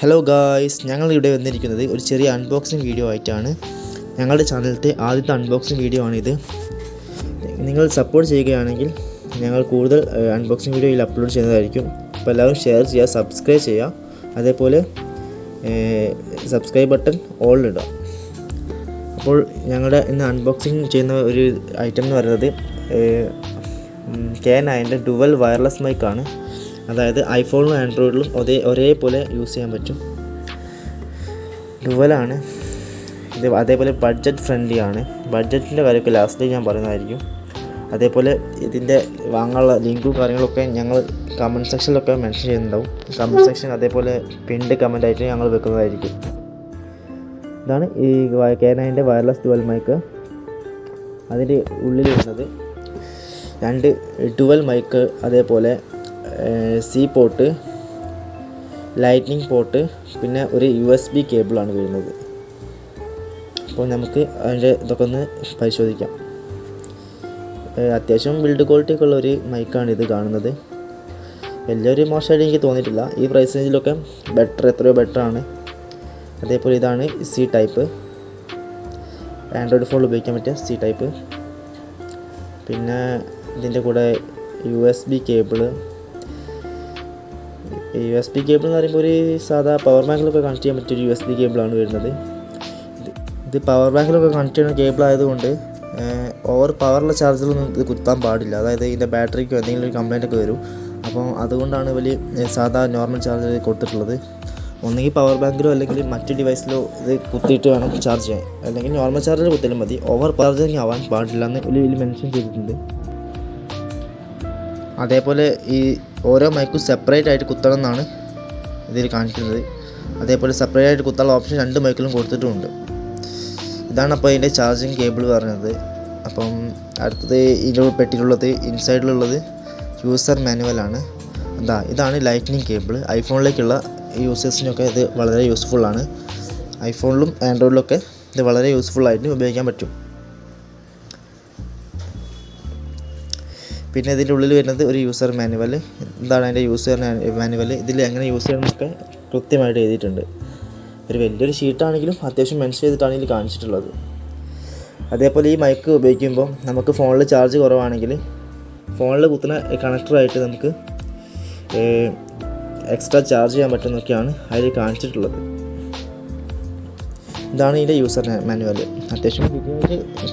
Hello guys ഞങ്ങൾ ഇവിടെ വന്നിരിക്കുന്നത് ഒരു ചെറിയ അൺബോക്സിങ് വീഡിയോ ആയിട്ടാണ്. ഞങ്ങളുടെ ചാനലിലത്തെ ആദ്യത്തെ അൺബോക്സിങ് വീഡിയോ ആണിത്. നിങ്ങൾ സപ്പോർട്ട് ചെയ്യുകയാണെങ്കിൽ ഞങ്ങൾ കൂടുതൽ അൺബോക്സിങ് വീഡിയോയിൽ അപ്ലോഡ് ചെയ്യുന്നതായിരിക്കും. അപ്പോൾ എല്ലാവരും ഷെയർ ചെയ്യുക സബ്സ്ക്രൈബ് ചെയ്യുക. അതേപോലെ സബ്സ്ക്രൈബ് ബട്ടൺ ഓൾ അപ്പോൾ ഞങ്ങളുടെ ഇന്ന് അൺബോക്സിങ് ചെയ്യുന്ന ഒരു ഐറ്റം എന്ന് പറയുന്നത് കെ നയന്റെ ഡുവൽ വയർലെസ് മൈക്കാണ് അതായത് ഐഫോണിലും ആൻഡ്രോയിഡിലും ഒരേ ഒരേപോലെ യൂസ് ചെയ്യാൻ പറ്റും. ഡുവലാണ്. ഇത് അതേപോലെ ബഡ്ജറ്റ് ഫ്രണ്ട്ലി ആണ്. ബഡ്ജറ്റിന്റെ കാര്യമൊക്കെ ലാസ്റ്റിൽ ഞാൻ പറയുന്നതായിരിക്കും. അതേപോലെ ഇതിന്റെ വാങ്ങാനുള്ള ലിങ്കും കാര്യങ്ങളൊക്കെ ഞങ്ങൾ കമന്റ് സെക്ഷനിലൊക്കെ മെൻഷൻ ചെയ്യുന്നുണ്ടാവും. കമന്റ് സെക്ഷൻ അതേപോലെ പിൻഡ് കമന്റ് ആയിട്ട് ഞങ്ങൾ വെക്കുന്നതായിരിക്കും. ഇതാണ് ഈ കെ വയർലെസ് ഡുവൽ മൈക്ക് അതിന്റെ ഉള്ളിൽ വരുന്നത് രണ്ട് ഡുവൽ മൈക്ക് അതേപോലെ സി പോർട്ട് ലൈറ്റ്നിങ് പോർട്ട് പിന്നെ ഒരു യു എസ് ബി കേബിളാണ് വരുന്നത്. അപ്പോൾ നമുക്ക് അതിന്റെ ഇതൊക്കെ ഒന്ന് പരിശോധിക്കാം. അത്യാവശ്യം ബിൽഡ് ക്വാളിറ്റി ഒക്കെ ഉള്ള ഒരു മൈക്കാണ് ഇത് കാണുന്നത്. വലിയൊരു മോശമായിട്ട് എനിക്ക് തോന്നിയിട്ടില്ല. ഈ പ്രൈസ് റേഞ്ചിലൊക്കെ ബെറ്റർ എത്രയോ ബെറ്റർ ആണ്. അതേപോലെ ഇതാണ് സി ടൈപ്പ് ആൻഡ്രോയിഡ് ഫോൺ ഉപയോഗിക്കാൻ പറ്റിയ സി ടൈപ്പ് പിന്നെ ഇതിന്റെ കൂടെ U S B cable U S B cable എന്ന് പറയുമ്പോൾ ഒരു സാധാ പവർ ബാങ്കിലൊക്കെ കണക്ട് ചെയ്യാൻ പറ്റിയ ഒരു യു എസ് ബി കേബിളാണ് വരുന്നത്. ഇത് പവർ ബാങ്കിലൊക്കെ കണക്ട് ചെയ്യുന്ന കേബിൾ ആയതുകൊണ്ട് ഓവർ പവറുള്ള ചാർജറൊന്നും ഇത് കുത്താൻ പാടില്ല. അതായത് ഇതിന്റെ ബാറ്ററിക്ക് എന്തെങ്കിലും ഒരു കംപ്ലൈന്റ് ഒക്കെ വരും. അപ്പോൾ അതുകൊണ്ടാണ് വലിയ സാധാ നോർമൽ ചാർജർ കൊടുത്തിട്ടുള്ളത്. ഒന്നുകിൽ പവർ ബാങ്കിലോ അല്ലെങ്കിൽ മറ്റു ഡിവൈസിലോ ഇത് കുത്തിയിട്ട് വേണം ചാർജ് ചെയ്യാൻ. അല്ലെങ്കിൽ നോർമൽ ചാർജർ കുത്തിയാലും മതി. ഓവർ ചാർജിങ് ആവാൻ പാടില്ല എന്ന് ഇതിൽ മെൻഷൻ ചെയ്തിട്ടുണ്ട്. അതേപോലെ ഈ ഓരോ മൈക്കും സെപ്പറേറ്റ് ആയിട്ട് കുത്തണം എന്നാണ് ഇതിൽ കാണിക്കുന്നത്. അതേപോലെ സെപ്പറേറ്റ് ആയിട്ട് കുത്താനുള്ള ഓപ്ഷൻ രണ്ട് മൈക്കിലും കൊടുത്തിട്ടുമുണ്ട്. ഇതാണ് അപ്പോൾ ഇതിന്റെ ചാർജിങ് കേബിൾ പറഞ്ഞത് അപ്പം അടുത്തത് ഇതിന്റെ പെട്ടിയിലുള്ളത് ഇൻസൈഡിലുള്ളത് യൂസർ മാനുവലാണ് എന്താ ഇതാണ് ലൈറ്റ്നിങ് കേബിൾ ഐഫോണിലേക്കുള്ള യൂസേഴ്സിനൊക്കെ ഇത് വളരെ യൂസ്ഫുള്ളാണ് ഐഫോണിലും ആൻഡ്രോയിഡിലൊക്കെ ഇത് വളരെ യൂസ്ഫുള്ളായിട്ട് ഉപയോഗിക്കാൻ പറ്റും. പിന്നെ ഇതിന്റെ ഉള്ളിൽ വരുന്നത് ഒരു യൂസർ മാനുവൽ എന്താണ് അതിന്റെ യൂസർ മാനുവൽ ഇതിൽ എങ്ങനെ യൂസ് ചെയ്യണമെന്നൊക്കെ കൃത്യമായിട്ട് എഴുതിയിട്ടുണ്ട്. ഒരു വലിയൊരു ഷീറ്റാണെങ്കിലും അത്യാവശ്യം മെൻഷൻ ചെയ്തിട്ടാണ് ഇതിൽ കാണിച്ചിട്ടുള്ളത്. അതേപോലെ ഈ മൈക്ക് ഉപയോഗിക്കുമ്പോൾ നമുക്ക് ഫോണിൽ ചാർജ് കുറവാണെങ്കിൽ ഫോണിൽ കുത്തുന്ന കണക്ടറായിട്ട് നമുക്ക് എക്സ്ട്രാ ചാർജ് ചെയ്യാൻ പറ്റുന്നൊക്കെയാണ് അതിൽ കാണിച്ചിട്ടുള്ളത്. ഇതാണ് ഇതിന്റെ യൂസർ മാനുവൽ അത്യാവശ്യം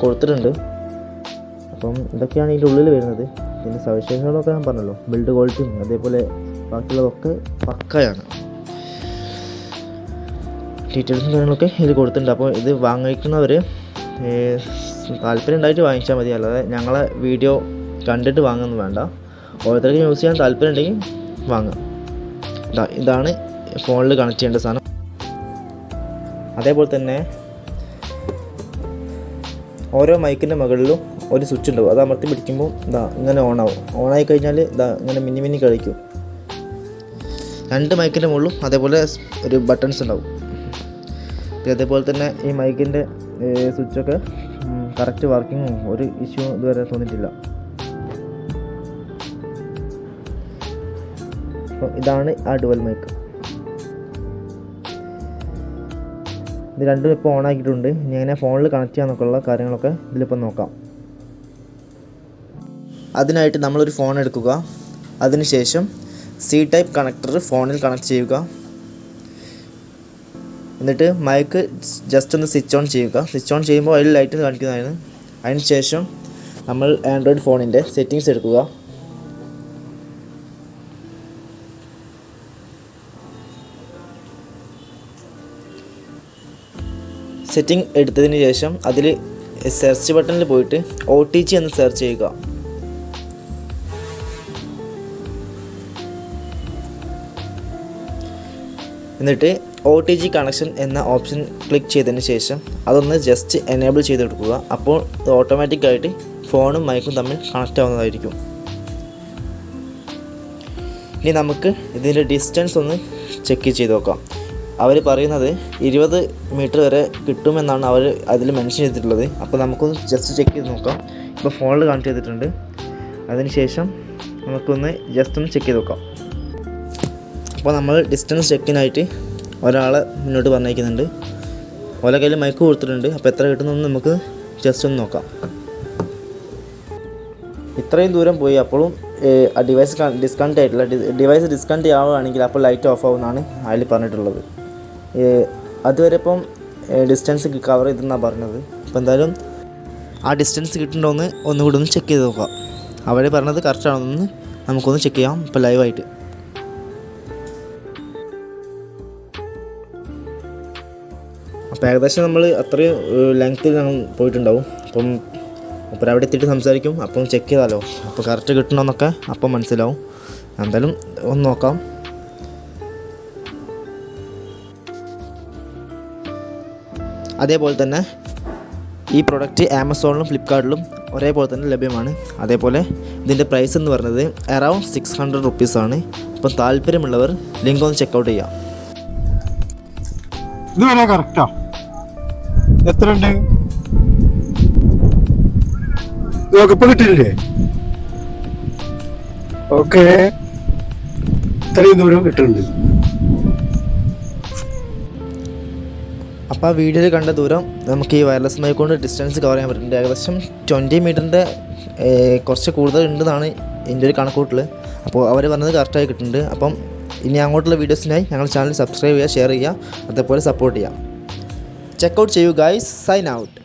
കൊടുത്തിട്ടുണ്ട്. അപ്പം ഇതൊക്കെയാണ് ഇതിന്റെ ഉള്ളിൽ വരുന്നത്. ഇതിന്റെ സവിശേഷതകളൊക്കെ ഞാൻ പറഞ്ഞല്ലോ. ബിൽഡ് ക്വാളിറ്റിയും അതേപോലെ ബാക്കിയുള്ളതൊക്കെ പക്കയാണ്. ഡീറ്റെയിൽസും കാര്യങ്ങളൊക്കെ ഇത് കൊടുത്തിട്ടുണ്ട്. അപ്പോൾ ഇത് വാങ്ങിക്കുന്നവർ താല്പര്യം ഉണ്ടായിട്ട് വാങ്ങിച്ചാൽ മതി. അല്ലാതെ ഞങ്ങളെ വീഡിയോ കണ്ടിട്ട് വാങ്ങുന്നു വേണ്ട. ഓരോരുത്തർക്കും യൂസ് ചെയ്യാൻ താല്പര്യം ഉണ്ടെങ്കിൽ വാങ്ങാം ഇതാണ് ഫോണിൽ കണക്ട് ചെയ്യേണ്ട സാധനം. അതേപോലെ തന്നെ ഓരോ മൈക്കിന്റെ മുകളിലും ഒരു സ്വിച്ച് ഉണ്ടാവും. അത് അമർത്തി പിടിക്കുമ്പോൾ ഇതാ ഇങ്ങനെ ഓൺ ആയി കഴിഞ്ഞാൽ ഇതാ ഇങ്ങനെ മിന്നി മിന്നി കളിക്കും. രണ്ട് മൈക്കിന്റെ മുകളിലും അതേപോലെ ഒരു ബട്ടൺസ് ഉണ്ടാവും. പിന്നെ അതേപോലെ തന്നെ ഈ മൈക്കിന്റെ സ്വിച്ചൊക്കെ കറക്റ്റ് വർക്കിങ്ങും ഒരു ഇഷ്യൂ ഇതുവരെ തോന്നിയിട്ടില്ല. അപ്പോൾ ഇതാണ് ആ ഡുവൽ മൈക്ക് ഇത് രണ്ടും ഇപ്പോൾ ഓൺ ആക്കിയിട്ടുണ്ട്. ഇനി എങ്ങനെ ഫോണിൽ കണക്ട് ചെയ്യാന്നൊക്കെയുള്ള കാര്യങ്ങളൊക്കെ ഇതിലിപ്പോൾ നോക്കാം. അതിനായിട്ട് നമ്മളൊരു ഫോൺ എടുക്കുക. അതിനുശേഷം സി ടൈപ്പ് കണക്ടർ ഫോണിൽ കണക്ട് ചെയ്യുക. എന്നിട്ട് മൈക്ക് ജസ്റ്റ് ഒന്ന് സ്വിച്ച് ഓൺ ചെയ്യുക. സ്വിച്ച് ഓൺ ചെയ്യുമ്പോൾ അതിൽ ലൈറ്റ് കാണിക്കുന്നതാണ്. അതിന് ശേഷം നമ്മൾ ആൻഡ്രോയിഡ് ഫോണിന്റെ സെറ്റിങ്സ് എടുക്കുക. സെറ്റിംഗ് എടുത്തതിന് ശേഷം അതിൽ സെർച്ച് ബട്ടണിൽ പോയിട്ട് ഒ ടി ജി എന്ന് സെർച്ച് ചെയ്യുക. എന്നിട്ട് ഒ ടി ജി കണക്ഷൻ എന്ന ഓപ്ഷൻ ക്ലിക്ക് ചെയ്തതിന് ശേഷം അതൊന്ന് ജസ്റ്റ് എനേബിൾ ചെയ്ത് കൊടുക്കുക അപ്പോൾ ഇത് ഓട്ടോമാറ്റിക്കായിട്ട് ഫോണും മൈക്കും തമ്മിൽ കണക്റ്റ് ആവുന്നതായിരിക്കും. ഇനി നമുക്ക് ഇതിന്റെ ഡിസ്റ്റൻസ് ഒന്ന് ചെക്ക് ചെയ്ത് നോക്കാം. അവർ പറയുന്നത് ഇരുപത് മീറ്റർ വരെ കിട്ടുമെന്നാണ് അവർ അതിൽ മെൻഷൻ ചെയ്തിട്ടുള്ളത്. അപ്പോൾ നമുക്കൊന്ന് ജസ്റ്റ് ചെക്ക് ചെയ്ത് നോക്കാം. ഇപ്പോൾ ഫോണിൽ കണക്ട് ചെയ്തിട്ടുണ്ട്. അതിനുശേഷം നമുക്കൊന്ന് ജസ്റ്റ് ഒന്ന് ചെക്ക് ചെയ്ത് നോക്കാം. അപ്പോൾ നമ്മൾ ഡിസ്റ്റൻസ് ചെക്കിനായിട്ട് ഒരാളെ മുന്നോട്ട് പറഞ്ഞേക്കുന്നുണ്ട് ഓല കയ്യിൽ മൈക്ക് കൊടുത്തിട്ടുണ്ട്. അപ്പോൾ എത്ര കിട്ടുന്നതെന്ന് നമുക്ക് ജസ്റ്റ് ഒന്ന് നോക്കാം. ഇത്രയും ദൂരം പോയി അപ്പോഴും ആ ഡിവൈസ് ഡിസ്കണക്ട് ആയിട്ടില്ല ഡിവൈസ് ഡിസ്കണക്ട് ആവുകയാണെങ്കിൽ അപ്പോൾ ലൈറ്റ് ഓഫ് ആവുമെന്നാണ് അതിൽ പറഞ്ഞിട്ടുള്ളത്. അതുവരെ ഇപ്പം ഡിസ്റ്റൻസ് കവർ ചെയ്തെന്നാണ് പറഞ്ഞത്. അപ്പോൾ എന്തായാലും ആ ഡിസ്റ്റൻസ് കിട്ടുന്നുണ്ടോ എന്ന് ഒന്നുകൂടി ഒന്ന് ചെക്ക് ചെയ്ത് നോക്കാം. അവർ പറഞ്ഞത് കറക്റ്റ് ആണെന്ന് നമുക്കൊന്ന് ചെക്ക് ചെയ്യാം. ഇപ്പോൾ ലൈവായിട്ട് അപ്പോൾ ഏകദേശം നമ്മൾ അത്രയും ലെങ്ത്തിൽ ഞങ്ങൾ പോയിട്ടുണ്ടാവും. അപ്പം അപ്പം അവിടെ എത്തിയിട്ട് സംസാരിക്കും. അപ്പം ചെക്ക് ചെയ്താലോ? അപ്പോൾ കറക്റ്റ് കിട്ടണമെന്നൊക്കെ അപ്പം മനസ്സിലാവും. എന്തായാലും ഒന്ന് നോക്കാം. അതേപോലെ തന്നെ ഈ പ്രൊഡക്റ്റ് ആമസോണിലും ഫ്ലിപ്കാർട്ടിലും ഒരേപോലെ തന്നെ ലഭ്യമാണ്. അതേപോലെ ഇതിന്റെ പ്രൈസ് എന്ന് പറയുന്നത് അറൗണ്ട് സിക്സ് ഹൺഡ്രഡ് റുപ്പീസാണ് അപ്പം താല്പര്യമുള്ളവർ ലിങ്ക് ഒന്ന് ചെക്കൗട്ട് ചെയ്യാം. ഇത് വരെ കറക്റ്റാ എത്ര ഉണ്ട് ഇപ്പൊ കിട്ടില്ലേ ഓക്കെ. ഇത്രയും ദൂരം കിട്ടുന്നുണ്ട്. അപ്പോൾ ആ വീഡിയോയിൽ കണ്ട ദൂരം നമുക്ക് ഈ വയർലെസ് മൈക്ക് കൊണ്ട് ഡിസ്റ്റൻസ് കവർ ചെയ്യാൻ പറ്റുന്നുണ്ട്. ഏകദേശം ട്വന്റി മീറ്ററിന്റെ കുറച്ച് കൂടുതൽ ഉണ്ടെന്നാണ് എന്റെ ഒരു കണക്കൂട്ടിൽ അപ്പോൾ അവർ പറഞ്ഞത് കറക്റ്റായി കിട്ടുന്നുണ്ട്. അപ്പം ഇനി അങ്ങോട്ടുള്ള വീഡിയോസിനായി ഞങ്ങളുടെ ചാനൽ സബ്സ്ക്രൈബ് ചെയ്യുക ഷെയർ ചെയ്യുക അതേപോലെ സപ്പോർട്ട് ചെയ്യാം ചെക്കൗട്ട് ചെയ്യൂ ഗൈസ് സൈൻ ഔട്ട്